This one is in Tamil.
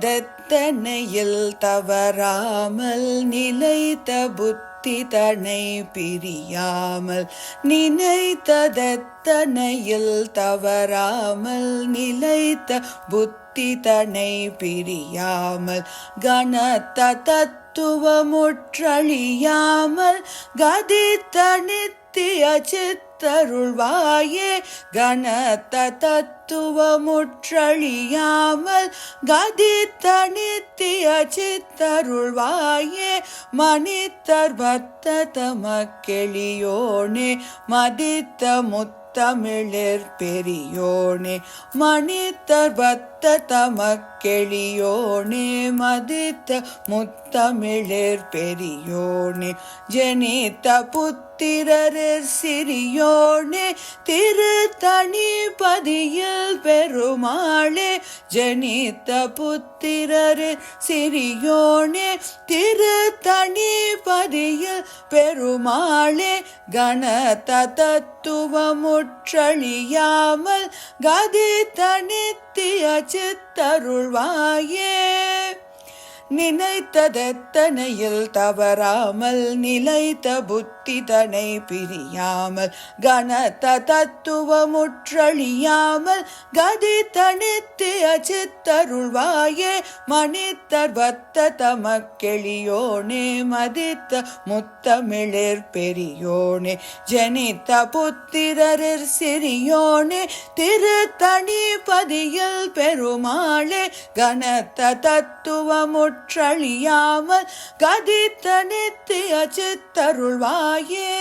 நினைத்ததத்தனையில் தவறாமல் நிலைத்த புத்தி தனை பிரியாமல் நினைத்ததத்தனையில் தவறாமல் நிலைத்த புத்தி தனை பிரியாமல் கனத்த தத்துவமுற்றழியாமல் கதித்த நித்திய சித்தருள்வாயே கனத்த தத்துவமுற்றழியாமல் கதி தனித்திய சித்தருள்வாயே மனிதர் பத்த தமக்கெளியோனே மதித்த முத்தமிழர் பெரியோனே மனிதர் பத்த தமக்கெளியோனே மதித்த முத்தமிழர் பெரியோனே ஜனித்த திரர் சிறியோனே திரு தனிபதியில் பெருமாளே ஜனித்த புத்திரரிற் சிறியோனே திருத்தணி பதியில் பெருமாளே கணத தத்துவமுற்றழியாமல் கதி தனித்திய சித்தருள்வாயே நினைத்ததெத்தனையில் தவறாமல் நிலைத்த புத்தி தனை பிரியாமல் கனத்த தத்துவமுற்றழியாமல் கதி தனித்து சித்தருள்வாயே மனிதர் பத்த தமக்கெளியோனே மதித்த முத்தமிழர் பெரியோனே ஜனித்த புத்திரர் சிறியோனே திருத்தணி பதியில் பெருமாளே கனத்த தத்துவமுற்றழியாமல் கதித்த நித்திய சித்தருள்வாயே.